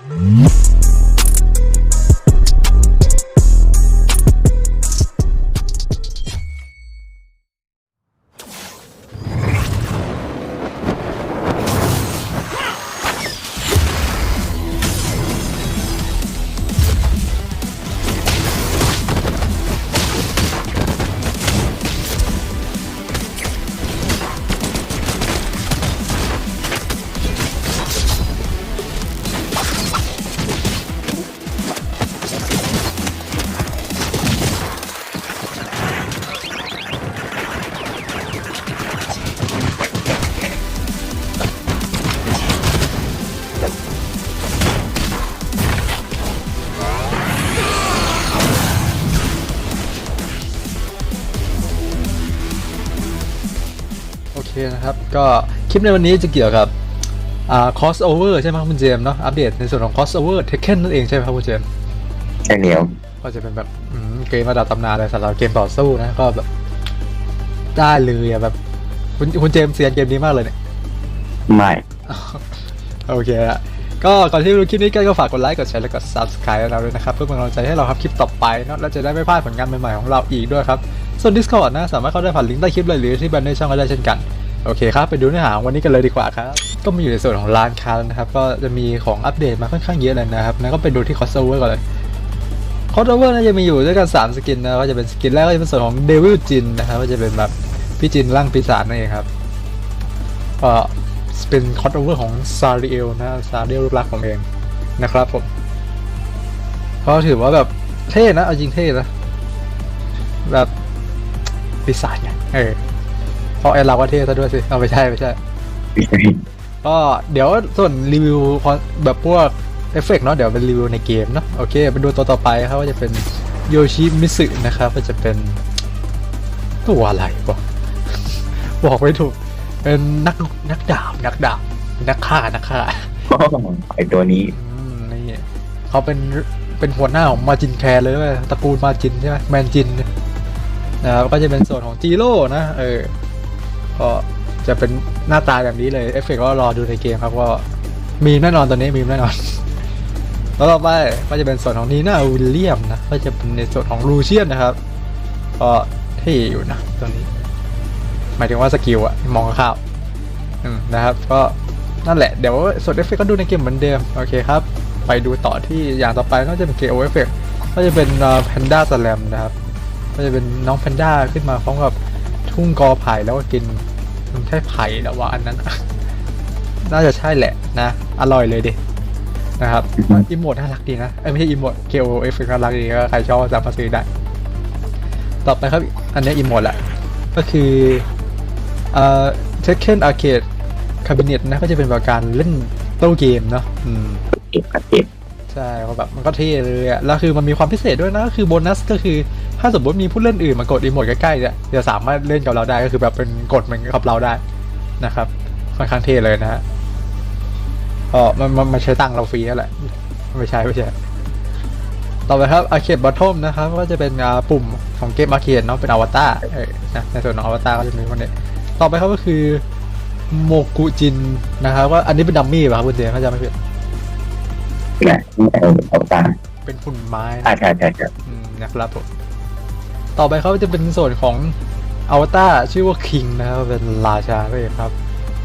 โนะครับ ก็คลิปในวันนี้จะเกี่ยวกับอ่า crossover ใช่ไหมครับคุณเจมส์เนาะอัปเดตในส่วนของ crossover Tekken นั่นเองใช่ไหมครับคุณเจมส์ใช่เหนียวก็จะเป็นแบบอืมเกมระดับตำนานเลยสำหรับเกมต่อสู้นะก็แบบได้เลยอะแบบคุณคุณเจมส์เซียนเกมนี้มากเลยเนี่ยไม่ โอเคอะก็ก่อนที่จะดูคลิปนี้ก็ฝากกดไลค์กดแชร์และกด subscribe ให้เราด้วยนะครับ เพื่อเป็นกำลังใจให้เราครับคลิปต่อไปเนาะและจะได้ไม่พลาดผลงานใหม่ๆของเราอีกด้วยครับ ส่วน Discord นะ สามารถเข้าได้ผ่านลิงก์ใต้คลิปเลยหรือที่แบนในช่องก็ได้เช่นกัน โอเคครับไปดูเนื้อหาวันนี้กันเลยดีกว่าครับ ก็มาอยู่ในส่วนของร้านค้าแล้วนะครับ ก็จะมีของอัปเดตมาค่อนข้างเยอะเลยนะครับงั้นก็ไปดูที่ crossover ก่อนเลย crossover น่าจะมีอยู่ด้วยกัน 3 สกินนะก็จะเป็นสกินแรกก็จะเป็นส่วนของ Devil Jin นะครับก็จะเป็นแบบพี่จินร่างปีศาจนั่นเองครับก็เป็นคอสเวอร์ของซาริเอลนะซาริเอลรูปลักษณ์ของเองนะครับผมก็ถือว่าแบบเท่นะเอาจริงเท่นะแบบปีศาจไงเออ เพราะไอเราก็เท่ซะด้วยสิเอาไม่ใช่ไม่ใช่ ก็เดี๋ยวส่วนรีวิวแบบพวกเอฟเฟกต์เนาะเดี๋ยวเป็นรีวิวในเกมเนาะโอเคไปดูตัวต่อไปครับว่าจะเป็นโยชิมิสึนะครับก็จะเป็นตัวอะไรวะบอกไม่ถูก เป็นนักนักดาบนักดาบนักฆ่านักฆ่าไอตัวนี้อืมนี่เขาเป็นเป็นหัวหน้าของมาจินแคร์เลยเว้ยตระกูลมาจินใช่ไหมแมนจินนะครับก็จะเป็นส่วนของจีโร่นะเออ ก็จะเป็นหน้าตาแบบนี้เลยเอฟเฟกต์ก็รอดูในเกมครับก็มีแน่นอนตัวนี้มีแน่นอน แล้วต่อไปก็จะเป็นส่วนของนีน่าวิลเลียมนะก็จะเป็นในส่วนของลูเชียนนะครับก็เท่อยู่นะตัวนี้ หมายถึงว่าสกิลอะมองข้าวนะครับ ก็นั่นแหละเดี๋ยวส่วนเอฟเฟกก็ดูในเกมเหมือนเดิมโอเคครับ ไปดูต่อที่อย่างต่อไปก็จะเป็น KO เอฟเฟกก็จะเป็นแพนด้าสแลมนะครับ ก็จะเป็นน้องแพนด้าขึ้นมาพร้อมกับ ทุ่งกอไผ่แล้วก็กินมันใช่ไผ่แล้ววะอันนั้น น่าจะใช่แหละนะ อร่อยเลยดินะครับอิโมดน่ารักดีนะเอ้ยไม่ใช่อิโมด KO เอฟเฟกน่ารักดีก็ใครชอบสามารถซื้อได้ ต่อไปครับ อันนี้อิโมดแหละ ก็คือเอ่อ Tekken Arcade Cabinet นะก็จะเป็นแบบการเล่นโต้เกมเนาะอืมเก็บกับเก็บใช่ก็แบบมันก็เท่เลยอะแล้วคือมันมีความพิเศษด้วยนะ ก็คือโบนัสก็คือ ถ้าสมมติมีผู้เล่นอื่นมากดอีโมดใกล้ๆเนี่ยจะสามารถเล่นกับเราได้ก็คือแบบเป็นกดมือนกับเราได้นะครับค่อนข้างเท่เลยนะฮะก็มันมันมันใช้ตังเราฟรีนั่นแหละไม่ใช่ไม่ใช่ต่อไปครับ Arcade Bottom นะครับก็จะเป็นอาปุ่มของเกม Arcade เนาะเป็นอวตารนะในส่วนของอวตารก็จะมีพวกนี้ต่อไปครับก็คือโมกุจินนะครับว่าอันนี้เป็นดัมมี่ป่ะครับคุณเจมส์เขาใจะไม่ผิดนเอาเอาตาเป็นหุ่นไม้ใช่ใช่ใช่นะครับผม ต่อไปเขาจะเป็นส่วนของอวตารชื่อว่าคิงนะครับเป็นราชาเลยครับ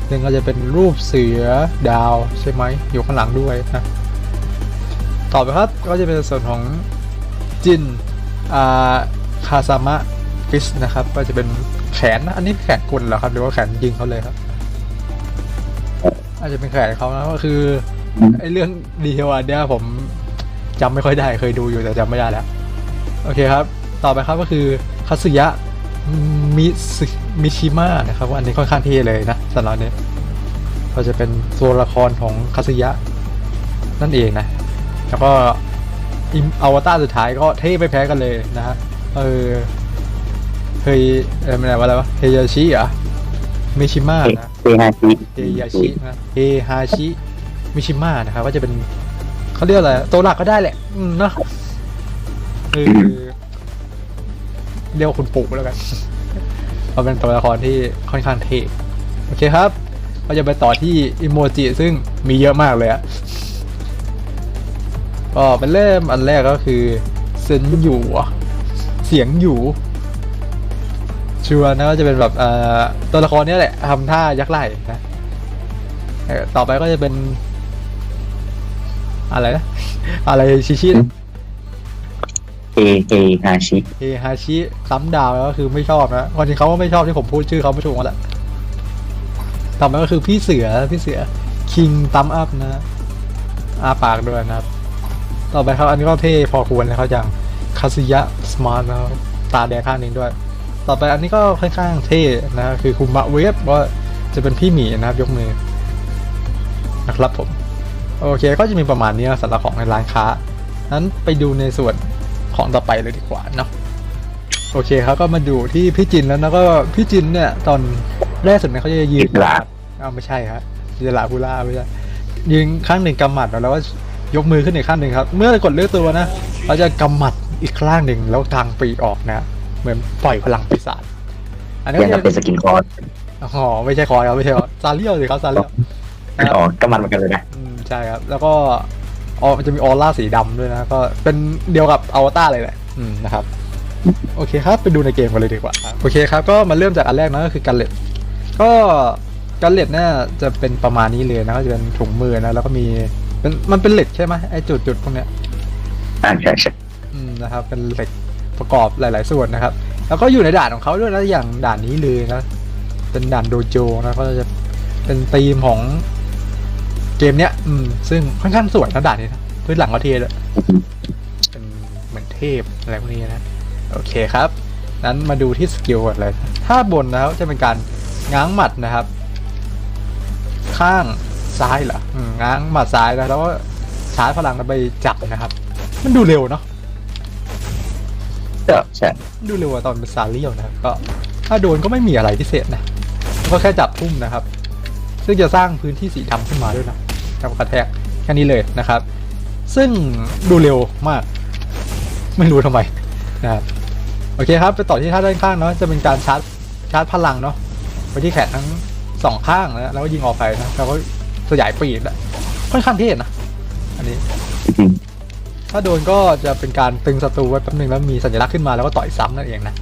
ซึ่งก็จะเป็นรูปเสือดาวใช่ไหมอยู่ข้างหลังด้วยนะต่อไปครับก็จะเป็นส่วนของจินอาคาซามะฟิสนะครับ ก็จะเป็นแขนนะอันนี้แขนกลเหรอครับหรือว่าแขนยิงเขาเลยครับ อาจจะเป็นแขนเขานะก็คือไอเรื่องดีเทลอันเนี้ยผมจำไม่ค่อยได้เคยดูอยู่แต่จำไม่ได้แล้ว โอเคครับ ต่อไปครับก็คือคัตสึยะมิซึมิชิมะนะครับว่าอันนี้ค่อนข้างเท่เลยนะสำหรับอันนี้ก็จะเป็นตัวละครของคัตสึยะนั่นเองนะ แล้วก็อิมอวตารสุดท้ายก็เท่ไม่แพ้กันเลยนะฮะเออเฮยเออไม่ได้ว่าอะไรวะเฮยาชิเหรอมิชิมะนะเซฮาชิเฮยาชินะเฮฮาชิมิชิมะนะครับก็จะเป็นเขาเรียกอะไรตัวหลักก็ได้แหละ อืมเนาะคือ เรียกว่าคุณปู่แล้วกันเราเป็นตัวละครที่ค่อนข้างเท่โอเคครับก็จะไปต่อที่อิโมจิซึ่งมีเยอะมากเลยอะก็เป็นเล่มอันแรกก็คือเซนอยู่เสียงอยู่ชัวนะว่าจะเป็นแบบเอ่อตัวละครนี้แหละทำท่ายักษ์ไหล่นะต่อไปก็จะเป็น อะไรนะ อะไรชิชิ เอเอฮาชิเฮฮาชิซ้ำดาวก็คือไม่ชอบนะวันนี้เขาก็ไม่ชอบที่ผมพูดชื่อเขาไม่ถูกแล้วแหละต่อมาก็คือพี่เสือพี่เสือคิงตัมอัพนะอาปากด้วยนะครับ ต่อไปครับอันนี้ก็เท่พอควรเลยเขาอย่างคาซึยะสมาร์ทนะครับตาแดงข้างหนึงด้วย ต่อไปอันนี้ก็ค่อนข้างเท่นะคือคุมะเวฟว่าจะเป็นพี่หมีนะครับยกมือนะครับผม โอเคก็จะมีประมาณนี้นะสำหรับของในร้านค้านั้นไปดูในส่วน ของต่อไปเลยดีกว่าเนาะโอเคครับก็มาดูที่พี่จินแล้วนะก็พี่จินเนี่ยตอนแรกสุดเนี่ยเขาจะยืนอิสระอ้าวไม่ใช่ครับอิสระพูล่าไม่ใช่ยืนข้างหนึ่งกำหมัดแล้วก็ยกมือขึ้นอีกข้างหนึ่งครับ เมื่อกดเลือกตัวนะเขาจะกำหมัดอีกข้างหนึ่งแล้วกางปีกออกนะเหมือนปล่อยพลังปีศาจอันนี้ยังก็กับจะเป็นสกินคอร์สอ๋อไม่ใช่คอยครับไม่ใช่คอยซาเลียวสิครับซาเลียวไม่ออกก็มันเหมือนกันเลยนะอืมใช่ครับ แล้วก็ ออมันจะมีออร่าสีดำด้วยนะก็เป็นเดียวกับอวตารเลยแหละอืมนะครับโอเคครับไปดูในเกมกันเลยดีกว่าโอเคครับก็มาเริ่มจากอันแรกนะก็คือกันเล็ตก็กันเล็ตเนี่ยจะเป็นประมาณนี้เลยนะก็จะเป็นถุงมือนะแล้วก็มีเป็นมันเป็นเหล็กใช่ไหมไอ้จุดจุดๆพวกเนี้ยอ่าใช่ใช่อืมนะครับ เป็นเหล็กประกอบหลาย ๆ ส่วนนะครับ แล้วก็อยู่ในด่านของเขาด้วยนะอย่างด่านนี้เลยนะเป็นด่านโดโจนะก็จะเป็นธีมของ เกมเนี้ย อืม ซึ่งค่อนข้างสวยนะด่านนี้นะพื้นหลังก็เทเลยเป็นเหมือนเทพอะไรพวกนี้นะ โอเคครับ นั้นมาดูที่สกิลก่อนเลย ถ้าบนนะครับจะเป็นการง้างหมัดนะครับ ข้างซ้ายเหรออืมง้างหมัดซ้ายนะแล้วก็ชาร์จพลังแล้วไปจับนะครับ มันดูเร็วเนาะใช่ใช่ดูเร็วกว่าตอนเป็นซาเรียลนะครับก็ถ้าโดนก็ไม่มีอะไรพิเศษนะก็แค่จับทุ่มนะครับ ซึ่งจะสร้างพื้นที่สีดำขึ้นมาด้วยนะ จับกระแทกแค่นี้เลยนะครับ ซึ่งดูเร็วมาก ไม่รู้ทำไมนะครับโอเคครับไปต่อที่ท่าด้านข้างเนาะจะเป็นการชาร์จชาร์จพลังเนาะไปที่แขนทั้งสองข้างนะแล้วก็ยิงออกไปนะแล้วก็สยายปีกนะค่อนข้างเท่นะอันนี้อืมถ้าโดนก็จะเป็นการตึงศัตรูไว้แป๊บนึงแล้วมีสัญลักษณ์ขึ้นมาแล้วก็ต่อยซ้ำนั่นเองนะ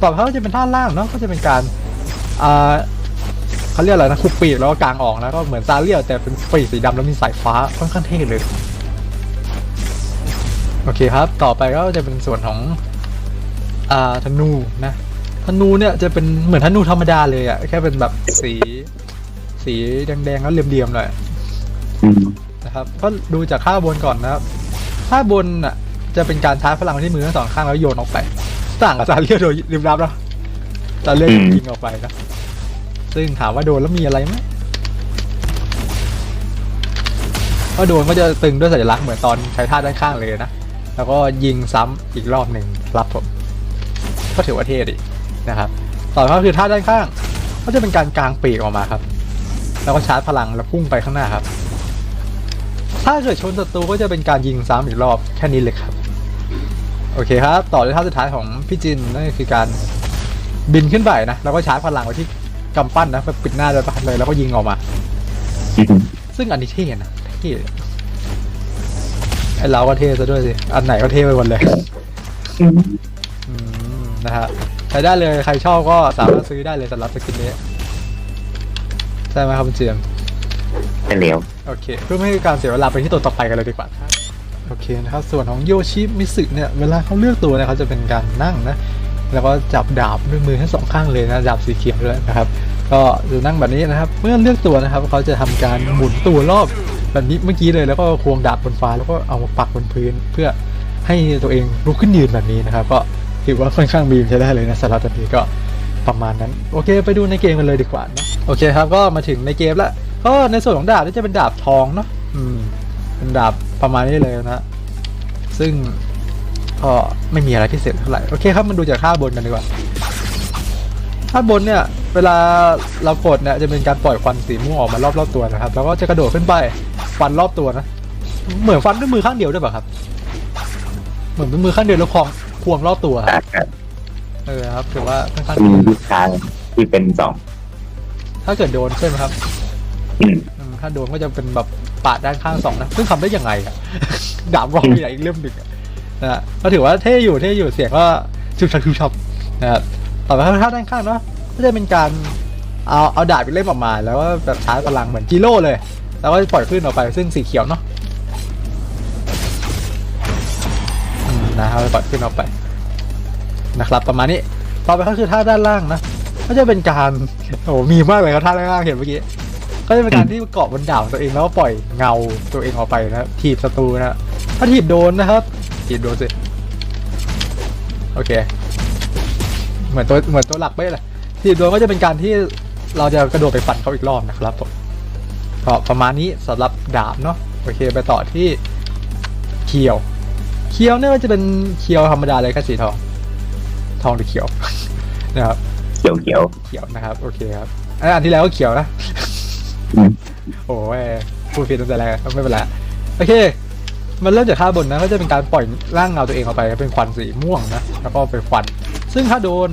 ต่อไปก็จะเป็นท่าล่างเนาะก็จะเป็นการอ่า เขาเรียกอะไรนะคุกปีกแล้วก็กางออกแล้วก็เหมือนซาเลียลแต่เป็นปีกสีดำแล้วมีสายฟ้าค่อนข้างเท่เลย โอเคครับ ต่อไปก็จะเป็นส่วนของอ่าธนูนะธนูเนี่ยจะเป็นเหมือนธนูธรรมดาเลยอะแค่เป็นแบบสี สีแดงๆแล้วเหลี่ยมๆหน่อยอืมนะครับ ก็ดูจากค่าบนก่อนนะครับค่าบนอะ จะเป็นการชาร์จพลังที่มือทั้งสองข้างแล้วโยนออกไป ต่างกับซาเลียโดยริมรับนะซาเลียยิงออกไปนะ ซึ่งถามว่าโดนแล้วมีอะไรไหมก็โดนก็จะตึงด้วยสัญลักษณ์เหมือนตอนใช้ท่าด้านข้างเลยนะ แล้วก็ยิงซ้ำอีกรอบหนึ่งรับผม ก็ถือว่าเท่ดีนะครับ ต่อมาก็คือท่าด้านข้าง ก็จะเป็นการกางปีกออกมาครับ แล้วก็ชาร์จพลังแล้วพุ่งไปข้างหน้าครับ ถ้าเกิดชนศัตรูก็จะเป็นการยิงซ้ำอีกรอบแค่นี้เลยครับ โอเคครับ ต่อด้วยท่าสุดท้ายของพี่จินนั่นคือการบินขึ้นไปนะ แล้วก็ชาร์จพลังไว้ที่ กำปั้นนะไปปิดหน้าเลยปะเลยแล้วก็ยิงออกมาอืมซึ่งอันนี้เท่นะเท่ไอเราก็เท่ซะด้วยสิอันไหนก็เท่ไปหมดเลยอืมอืมนะฮะใช้ได้เลยใครชอบก็สามารถซื้อได้เลยสำหรับสกินนี้ใช่ไหมครับคุณเจียมเป็นเหลวโอเค เพื่อไม่ให้การเสียเวลาไปที่ตัวต่อไปกันเลยดีกว่าครับโอเคนะครับส่วนของโยชิมิสึเนี่ยเวลาเขาเลือกตัวเนี่ยเขาจะเป็นการนั่งนะ แล้วก็จับดาบด้วยมือทั้งสองข้างเลยนะดาบสีเขียวด้วยนะครับ ก็จะนั่งแบบนี้นะครับ เมื่อเลือกตัวนะครับเขาจะทำการหมุนตัวรอบแบบนี้เมื่อกี้เลยแล้วก็ควงดาบบนฟ้าแล้วก็เอามาปักบนพื้น เพื่อให้ตัวเองลุกขึ้นยืนแบบนี้นะครับ ก็ถือว่าค่อนข้างบีมใช้ได้เลยนะสำหรับตัวนี้ก็ประมาณนั้น โอเค ไปดูในเกมกันเลยดีกว่านะโอเคครับก็มาถึงในเกมล้วก็ในส่วนของดาบนี่จะเป็นดาบทองเนาะอืมเป็นดาบประมาณนี้เลยนะซึ่ง ก็ไม่มีอะไรพิเศษเท่าไหร่โอเคครับมันดูจากค่าบนกันดีกว่าค่าบนเนี่ยเวลาเรากดเนี่ยจะเป็นการปล่อยควันสีม่วงออกมารอบๆตัวนะครับ แล้วก็จะกระโดดขึ้นไปฟันรอบตัวนะ เหมือนฟันด้วยมือข้างเดียวด้วยป่ะครับ เหมือนเป็นมือข้างเดียวแล้วควงควงรอบตัวครับอ่าครับเออครับถือว่าค่อนข้างมีดีลูกค้าที่เป็นสองถ้าเกิดโดนใช่ไหมครับอืมอืมถ้าโดนก็จะเป็นแบบปาดด้านข้างสองนะซึ่งทำได้ยังไงอะดาบก็มีอะไรอีกเล่มหนึ่งอะ นะฮะก็ถือว่าเท่อยู่เท่อยู่เสียงก็ชุบชับชุบชับนะครับต่อไปถ้าด้านข้างเนาะก็จะเป็นการเอาเอาดาบอีกเล่มออกมา แล้วก็แบบชาร์จพลังเหมือนจิโร่เลย แล้วก็ปล่อยคลื่นออกไปซึ่งสีเขียวเนาะอืมนะครับปล่อยคลื่นออกไปนะครับประมาณนี้ต่อไปก็คือท่าด้านล่างนะก็จะเป็นการโอ้โหมีมากเลยครับท่าด้านล่างเห็นเมื่อกี้ก็จะเป็นการที่เกาะบนดาวตัวเองแล้วก็ปล่อยเงาตัวเองออกไปนะครับถีบศัตรูนะถ้าถีบโดนนะครับ ถีบโดนสิ โอเค เหมือนตัวเหมือนตัวหลักไม่เลยถีบโดนก็จะเป็นการที่เราจะกระโดดไปฟันเขาอีกรอบนะครับผมก็ประมาณนี้สำหรับดาบเนาะโอเคไปต่อที่เคียวเคียวเนี่ยก็จะเป็นเคียวธรรมดาเลยแค่สีทอง ทองหรือเขียวนะครับเขียวเขียวเขียวนะครับ โอเคครับอันอันที่แล้วก็เขียวนะอืมโอ้ยพูดผิดตั้งแต่แรกไม่เป็นไรโอเค มันเริ่มจากข้างบนนะก็จะเป็นการปล่อยร่างเงาตัวเองออกไปเป็นควันสีม่วงนะแล้วก็เป็นควัน ซึ่งถ้าโดน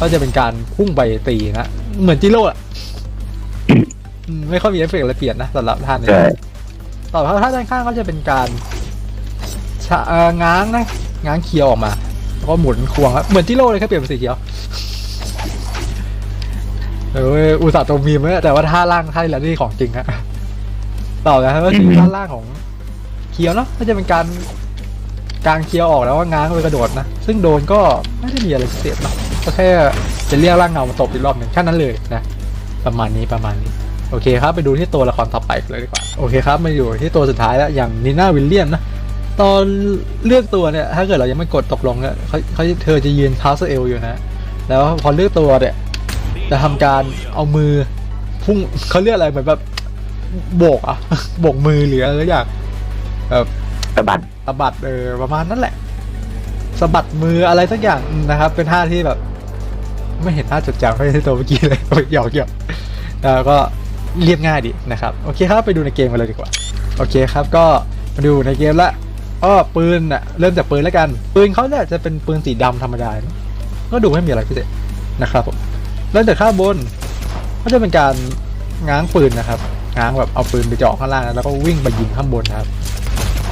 ก็จะเป็นการพุ่งไปตีนะเหมือนจิโร่อะอืมไม่ค่อยมีเอฟเฟกต์อะไรเปลี่ยนนะสำหรับท่านนี้ใช่ต่อไปท่าด้านข้างก็จะเป็นการชะเอ่อง้างนะง้างเคียวออกมาแล้วก็หมุนควงครับเหมือนจิโร่เลยแค่เปลี่ยนเป็นสีเขียวเอออุตส่าห์ตัวมีมเนี่ยแต่ว่าท่าล่างท่าแหละนี่ของจริงฮะต่อไปครับก็คือท่าล่างของ เคียวเนาะก็จะเป็นการกางเคียวออกแล้วก็ง้างไปกระโดดนะ ซึ่งโดนก็ไม่ได้มีอะไรพิเศษเนาะก็แค่จะเรียกร่างเงามาตบอีกรอบหนึ่งแค่นั้นเลยนะประมาณนี้ประมาณนี้โอเคครับไปดูที่ตัวละครต่อไปเลยดีกว่าโอเคครับมาอยู่ที่ตัวสุดท้ายแล้วอย่างนีน่าวิลเลียมนะตอนเลือกตัวเนี่ยถ้าเกิดเรายังไม่กดตกลงเนี่ยเขาเขาเธอจะยืนเท้าเซเอลอยู่นะ แล้วพอเลือกตัวเนี่ยจะทำการเอามือพุ่งเขาเรียกอะไรเหมือนแบบโบกอะโบกมือหรืออะไรอย่าง แบบสะบัดสะบัดเออประมาณนั้นแหละสะบัดมืออะไรสักอย่างนะครับ เป็นท่าที่แบบ ไม่เห็นท่าจดจำไม่ใช่ตัวเมื่อกี้เลยหยอกหยอกแล้วก็เรียบง่ายดีนะครับ โอเคครับไปดูในเกมกันเลยดีกว่า โอเคครับก็มาดูในเกมละอ้อปืนอะเริ่มจากปืนแล้วกัน ปืนเขาเนี่ยจะเป็นปืนสีดำธรรมดาเนอะก็ดูไม่มีอะไรพิเศษนะครับผมเริ่มจากข้างบน ก็จะเป็นการง้างปืนนะครับง้างแบบเอาปืนไปเจาะข้างล่างแล้วก็วิ่งไปยิงข้างบนนะครับ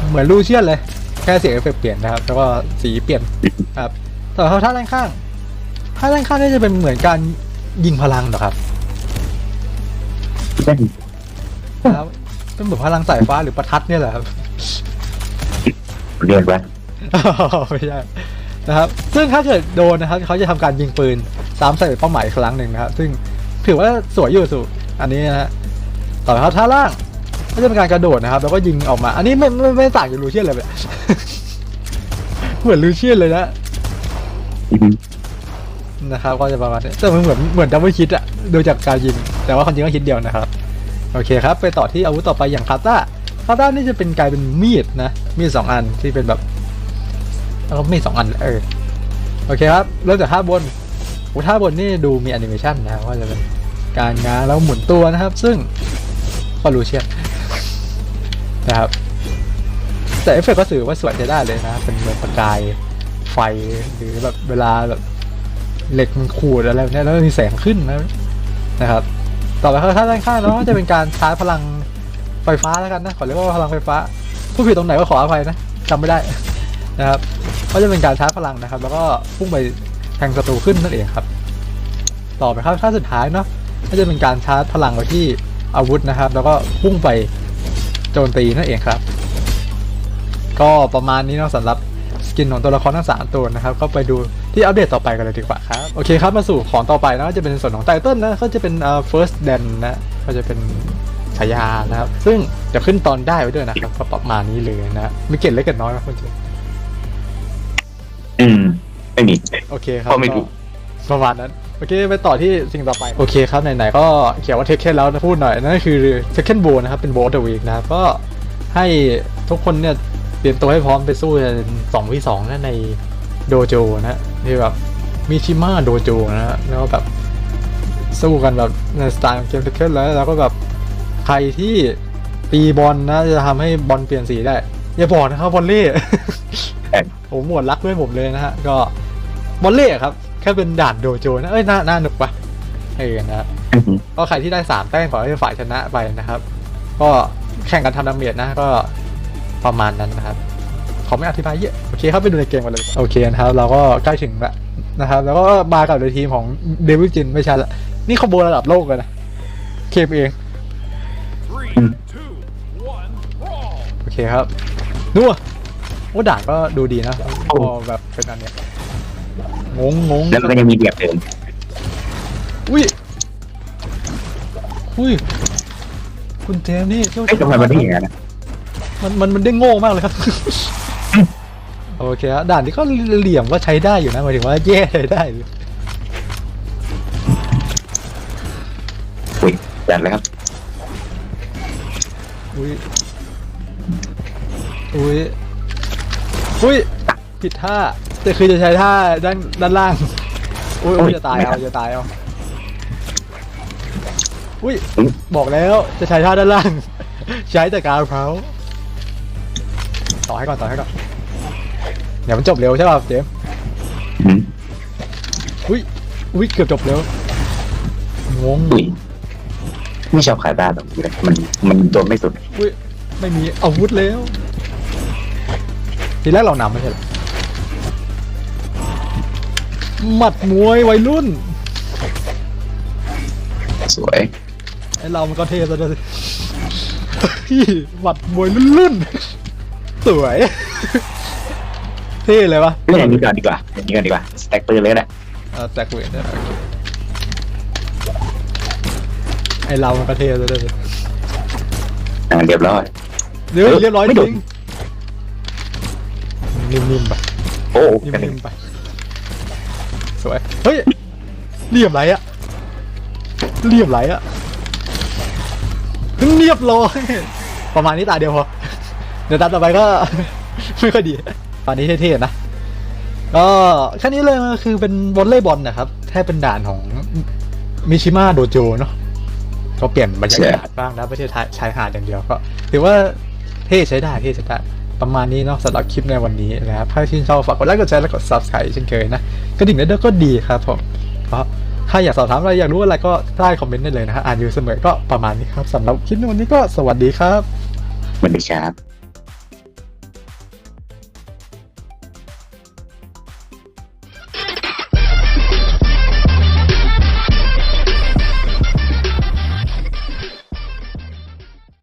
เหมือนลูเชียนเลย แค่เสียงเอฟเฟกต์เปลี่ยนนะครับ แล้วก็สีเปลี่ยนครับต่อเขาท่าด้านข้างท่าด้านข้างนี่จะเป็นเหมือนการยิงพลังเหรอครับใช่ครับเป็นเหมือนพลังสายฟ้าหรือประทัดเนี่ยแหละครับเรียกว่าไม่ใช่นะครับ ซึ่งถ้าเกิดโดนนะครับเขาจะทำการยิงปืนซ้ำใส่เป้าหมายอีกครั้งหนึ่งนะครับ ซึ่งถือว่าสวยอยู่สุอันนี้นะฮะต่อไปครับท่าล่างก็ จะเป็นการกระโดดนะครับ แล้วก็ยิงออกมา อันนี้ไม่ไม่ไม่ต่างจากลูเชียนเลยเลยเหมือนลูเชียนเลยนะอืมนะครับก็จะประมาณนี้แต่มันเหมือนเหมือนดับเบิลคิดอะดูจากการยิง แต่ว่าความจริงก็คิดเดียวนะครับ โอเคครับ ไปต่อที่อาวุธต่อไปอย่างคาต้าคาต้านี่จะเป็นกลายเป็นมีดนะ มีดสองอันที่เป็นแบบแล้วก็มีดสองอันเออโอเคครับเริ่มจากท่าบนโอ้ท่าบนนี่ดูมีแอนิเมชันนะว่าจะเป็นการง้างแล้วหมุนตัวนะครับ ซึ่งก็รู้เชียน นะครับ แต่เอฟเฟกก็ถือว่าสวยใช้ได้เลยนะ เป็นเหมือนประกายไฟหรือแบบเวลาแบบเหล็กมันขูดอะไรแบบเนี้ยแล้วมีแสงขึ้นนะนะครับ ต่อไปข้างด้านข้างเนาะจะเป็นการชาร์จพลังไฟฟ้าแล้วกันนะขอเรียกว่าพลังไฟฟ้าผู้ผิดตรงไหนก็ขออภัยนะจำไม่ได้นะครับก็จะเป็นการชาร์จพลังนะครับ แล้วก็พุ่งไปแทงศัตรูขึ้นนั่นเองครับ ต่อไปครับท่าสุดท้ายเนาะก็จะเป็นการชาร์จพลังไปที่อาวุธนะครับ แล้วก็พุ่งไป โจมตีนั่นเองครับ ก็ประมาณนี้เนาะสำหรับสกินของตัวละครทั้งสามตัวนะครับ ก็ไปดูที่อัปเดตต่อไปกันเลยดีกว่าครับ โอเคครับมาสู่ของต่อไปนะก็จะเป็นส่วนของไตเติ้ลนะก็จะเป็นเอ่อ first den นะก็จะเป็นฉายานะครับ ซึ่งจะขึ้นตอนได้ไว้ด้วยนะครับก็ประมาณนี้เลยนะมีเกร็ดเล็กเกร็ดน้อยนะคุณเจอืม ไม่มี โอเคครับก็ไม่ถูกก็ ประมาณนั้นโอเคไปต่อที่สิ่งต่อไปโอเคครับไหนๆก็เขียนว่าเทคเคนแล้วนะพูดหน่อยนั่นก็คือเทคเคนโบนะครับเป็นโบสเดอะวีกนะครับก็ให้ทุกคนเนี่ยเตรียมตัวให้พร้อมไปสู้กันสองวิสองนะในโดโจนะที่แบบมีชิมาโดโจนะฮะแล้วก็แบบสู้กันแบบในสไตล์ของเกมเทคเคนแล้วแล้วก็แบบใครที่ตีบอลนะจะทำให้บอลเปลี่ยนสีได้ อย่าบอกนะครับบอลเล่เอ้ยผมหมวดรักด้วยผมเลยนะฮะก็บอลเล่ครับ แค่เป็นด่านโดโจนะเอ้ยน่าน่าหนุกปะเออนะฮะอืมก็ใครที่ได้สามแต้มขอให้ฝ่ายชนะไปนะครับ ก็แข่งกันทำดาเมจนะก็ประมาณนั้นนะครับขอไม่อธิบายเยอะโอเคครับไปดูในเกมกันเลยโอเคนะครับเราก็ใกล้ถึงแล้วนะครับ แล้วก็มากับในทีมของเดวิดจินไม่ใช่ละนี่คอมโบระดับโลกเลยนะเคมเอง Three, Mm. two, one, brawl! โอเคครับนัวโอ้ด่านก็ดูดีนะพอแบบเป็นอันเนี้ย งงงงแล้วมันก็ยังมีเดียบเดิมอุ้ยอุ้ยคุณเจมส์นี่เชี่ยวเอ้ยทำไมมันไม่อย่างนั้นอะมันมันมันได้โง่มากเลยครับ โอเคครับด่านนี้ก็เหลี่ยมก็ใช้ได้อยู่นะหมายถึงว่าแย่ใช้ได้อยู่อุ้ยจัดเลยครับอุ้ยอุ้ยอุ้ยผิดท่า แต่คือจะใช้ท่าด้านด้านล่างอุ้ยอุ้ยจะตายเอาจะตายเอาอุ้ยอุ๊ยบอกแล้วจะใช้ท่าด้านล่าง ใช้แต่การเพราต่อให้ก่อนต่อให้ก่อนเดี๋ยวมันจบเร็วใช่ป่ะเจมส์อืมอุ้ยอุ้ยเกือบจบเร็วงงอุ้ยไม่ชอบขายบ้านแบบนี้เลยมันมันโดนไม่สุดอุ้ยไม่มีอาวุธแล้ว ทีแรกเรานำไม่ใช่เหรอ หมัดมวยวัยรุ่น สวย ไอเรามันก็เทซะด้วยสิพี่หมัดมวยรุ่นๆ สวย เท่เลยวะเล่นอันนี้ก่อนดีกว่าอันนี้ก่อนดีกว่า สแต็กปืนเลยก็ได้เออแตกเวทได้ไอเรามันก็เทซะด้วยสิอ่าเรียบร้อย เดี๋ยวเออเรียบร้อยไม่จโดนริงนิ่มๆไป โอ้กันิ่นหนึ่งมๆไปสวย เฮ้ยเรียบไรอะเรียบไรอะเรียบร้อยประมาณนี้ตาเดียวพอเดี๋ยวตาต่อไปก็ ไม่ค่อยดี ตอนนี้เท่ๆนะก็แค่นี้เลยคือเป็นวอลเลย์บอลนะครับแค่เป็นด่านของมิชิมาโดโจเนาะก็เปลี่ยนบรรยากาศบ้างนะไม่ใช่ชายหาดอย่างเดียวก็ถือว่าเท่ใช้ได้เท่ใช้ได้ ประมาณนี้เนาะสำหรับคลิปในวันนี้นะครับถ้าชื่นชอบฝากกดไลค์กดแชร์และกด subscribe เช่นเคยนะกระดิ่งนั้นด้อก็ดีครับผมก็ถ้าอยากสอบถามอะไรอยากรู้อะไรก็ใต้คอมเมนต์ได้เลยนะฮะอ่านอยู่เสมอก็ประมาณนี้ครับสำหรับคลิปในวันนี้ก็สวัสดีครับสวัสดีครับ